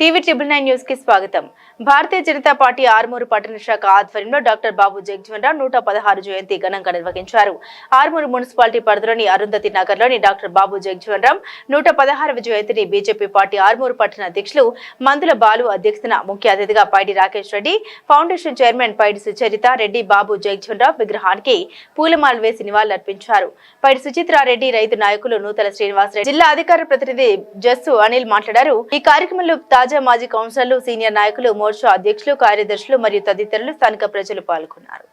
TV triple nine న్యూస్కి స్వాగతం. భారతీయ Janata party Armoor పట్టణ శాఖ ఆధ్వర్యంలో డాక్టర్ బాబు జగజ్జీవన్ రావు నూట పదహారు జయంతి ఘనంగా నిర్వహించారు. ఆర్మూరు మున్సిపాలిటీ పరిధిలోని అరుంధతి నగర్లోని డాక్టర్ బాబు జగజ్జీవన్ రామ్ నూట పదహారవ జయంతిని బీజేపీ పార్టీ ఆర్మూరు పట్టణ అధ్యక్షులు మందుల బాలు అధ్యక్షతన ముఖ్య అతిథిగా పైడి రాకేష్ రెడ్డి ఫౌండేషన్ చైర్మన్ పైడి సుచరిత రెడ్డి బాబు జగజ్జీవన్ రావు విగ్రహానికి పూలమాల వేసి నివాళులర్పించారు. పైడి సుచిత్రారెడ్డి రైతు నాయకులు నూతల శ్రీనివాస్ రెడ్డి జిల్లా అధికార ప్రతినిధి జస్సు అనిల్ మాట్లాడారు. ఈ కార్యక్రమంలో తాజా మాజీ కౌన్సిలర్లు సీనియర్ నాయకులు మోర్చా అధ్యక్షులు కార్యదర్శులు మరియు తదితరులు స్థానిక ప్రజలు పాల్గొన్నారు.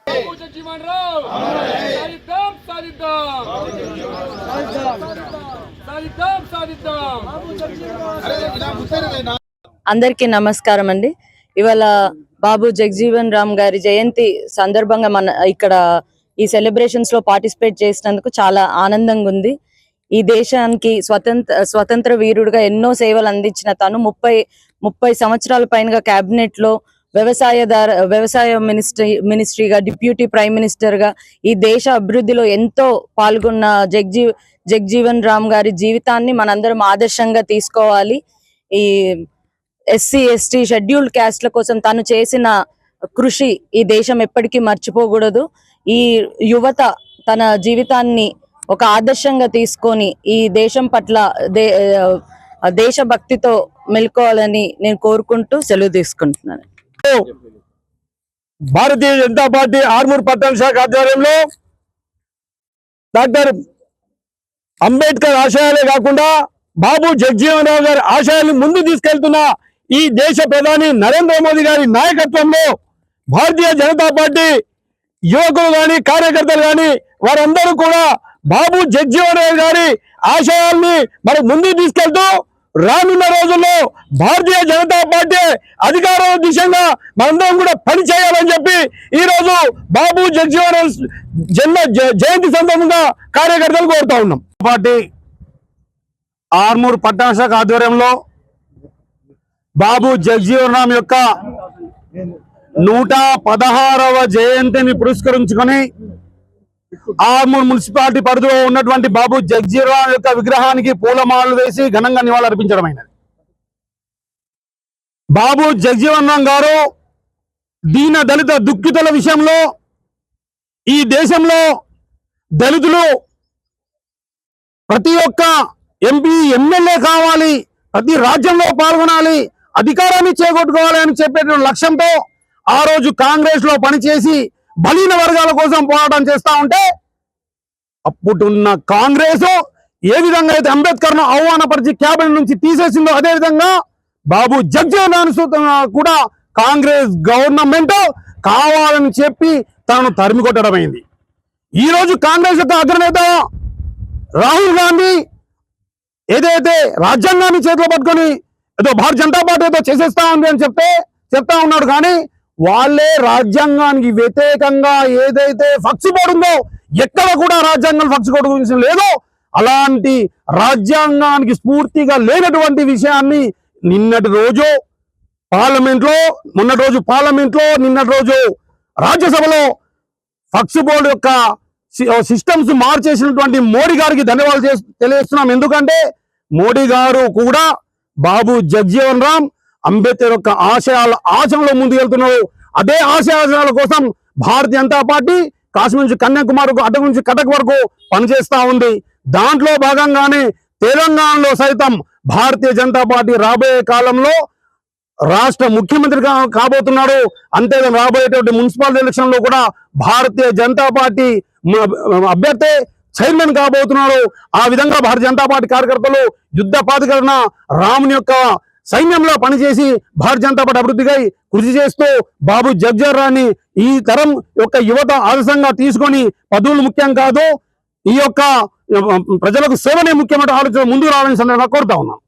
అందరికీ నమస్కారం అండి. ఇవాళ బాబు జగజీవన్ రామ్ గారి జయంతి సందర్భంగా మన ఇక్కడ ఈ సెలబ్రేషన్స్లో పార్టిసిపేట్ చేసినందుకు చాలా ఆనందంగా ఉంది. ఈ దేశానికి స్వతంత్ర స్వతంత్ర వీరుడుగా ఎన్నో సేవలు అందించిన తను ముప్పై ముప్పై సంవత్సరాల పైనగా కేబినెట్లో వ్యవసాయదార వ్యవసాయ మినిస్ట్రీ మినిస్ట్రీగా డిప్యూటీ ప్రైమ్ మినిస్టర్గా ఈ దేశ అభివృద్ధిలో ఎంతో పాల్గొన్న జగ్జీ జగ్జీవన్ రామ్ గారి జీవితాన్ని మనందరం ఆదర్శంగా తీసుకోవాలి. ఈ ఎస్సీ ఎస్టీ షెడ్యూల్డ్ క్యాస్ట్ల కోసం తను చేసిన కృషి ఈ దేశం ఎప్పటికీ మర్చిపోకూడదు. ఈ యువత తన జీవితాన్ని ఒక ఆదర్శంగా తీసుకొని ఈ దేశం పట్ల దే దేశభక్తితో మెలుకోవాలని నేను కోరుకుంటూ సెలవు తీసుకుంటున్నాను. భారతీయ జనతా పార్టీ ఆర్మూర్ పట్టణ శాఖ ఆధ్వర్యంలో డాక్టర్ అంబేద్కర్ ఆశయాలే కాకుండా బాబు జగజీవన్ రావు గారి ఆశయాలను ముందు తీసుకెళ్తున్న ఈ దేశ ప్రధాని నరేంద్ర మోదీ గారి నాయకత్వంలో భారతీయ జనతా పార్టీ యువకులు కానీ కార్యకర్తలు కానీ వారందరూ కూడా బాబు జగ్జీవన్ రెడ్డి గారి ఆశయాల్ని మరి ముందుకు తీసుకెళ్తూ రానున్న రోజుల్లో భారతీయ జనతా పార్టీ అధికార దిశగా మనందరం కూడా పని చేయాలని చెప్పి ఈ రోజు బాబు జగ్జీవన్ జన్మ జ- జయంతి సందర్భంగా కార్యకర్తలు కోరుతా ఉన్నాం. పార్టీ ఆర్మూర్ పట్టణ శాఖ ఆధ్వర్యంలో బాబు జగ్జీవన్ రామ్ యొక్క నూట పదహారవ జయంతిని పురస్కరించుకొని ఆర్మూర్ మున్సిపాలిటీ పరిధిలో ఉన్నటువంటి బాబు జగజీవన్ యొక్క విగ్రహానికి పూలమాలలు వేసి ఘనంగా నివాళులర్పించడం బాబు జగజీవన్ రామ్ గారు దీన దళిత దుఃఖితుల విషయంలో ఈ దేశంలో దళితులు ప్రతి ఒక్క ఎంపీ ఎమ్మెల్యే కావాలి ప్రతి రాజ్యంలో పాల్గొనాలి అధికారాన్ని చేకొట్టుకోవాలి అని చెప్పేటువంటి లక్ష్యంతో ఆ రోజు కాంగ్రెస్లో పనిచేసి బలీన వర్గాల కోసం పోరాటం చేస్తూ ఉంటే అప్పుడున్న కాంగ్రెస్ ఏ విధంగా అయితే అంబేద్కర్ను అవమానపరిచి ఆహ్వానపరిచి క్యాబినెట్ నుంచి తీసేసిందో అదే విధంగా బాబు జగ్జీవన్ కూడా కాంగ్రెస్ గవర్నమెంట్ కావాలని చెప్పి తనను తరిమి కొట్టడమైంది అయింది. ఈ రోజు కాంగ్రెస్ యొక్క అగ్రనేత రాహుల్ గాంధీ ఏదైతే రాజ్యాంగాన్ని చేతిలో పట్టుకొని ఏదో భారతీయ జనతా పార్టీ ఏదో చేసేస్తా ఉంది అని చెప్తే చెప్తా ఉన్నాడు కానీ వాళ్ళే రాజ్యాంగానికి వ్యతిరేకంగా ఏదైతే ఫక్స్ బోర్డు ఉందో ఎక్కడ కూడా రాజ్యాంగం ఫక్స్ బోర్డు గురించి లేదో. అలాంటి రాజ్యాంగానికి స్ఫూర్తిగా లేనటువంటి విషయాన్ని నిన్నటి రోజు పార్లమెంట్లో మొన్నటి రోజు పార్లమెంట్లో నిన్నటి రోజు రాజ్యసభలో ఫక్స్ బోర్డు యొక్క సిస్టమ్స్ మార్చేసినటువంటి మోడీ గారికి ధన్యవాదాలు తెలియజేస్తున్నాం. ఎందుకంటే మోడీ గారు కూడా బాబు జగ్జీవన్ రామ్ అంబేద్కర్ యొక్క ఆశయాల ఆశయంలో ముందుకెళ్తున్నారు. అదే ఆశయాల కోసం భారతీయ జనతా పార్టీ కాశ్మీర్ నుంచి కన్యాకుమారికి అటు నుంచి కటక్ వరకు పనిచేస్తా ఉంది. దాంట్లో భాగంగానే తెలంగాణలో సైతం భారతీయ జనతా పార్టీ రాబోయే కాలంలో రాష్ట్ర ముఖ్యమంత్రిగా కాబోతున్నాడు. అంతేగా రాబోయేటువంటి మున్సిపల్ ఎలక్షన్లో కూడా భారతీయ జనతా పార్టీ అభ్యర్థి చైర్మన్ కాబోతున్నాడు. ఆ విధంగా భారతీయ జనతా పార్టీ కార్యకర్తలు యుద్ధ ప్రాధికరణ రాముని యొక్క సైన్యంలో పనిచేసి భారతీయ జనతా పార్టీ అభివృద్ధికై కృషి చేస్తూ బాబు జగ్జర్రాన్ని ఈ తరం యొక్క యువత ఆదర్శంగా తీసుకొని పదవులు ముఖ్యం కాదు ఈ యొక్క ప్రజలకు సేవనే ముఖ్యమైన ఆలోచన ముందుకు రావాలని సందర్భంగా కోరుతా ఉన్నాం.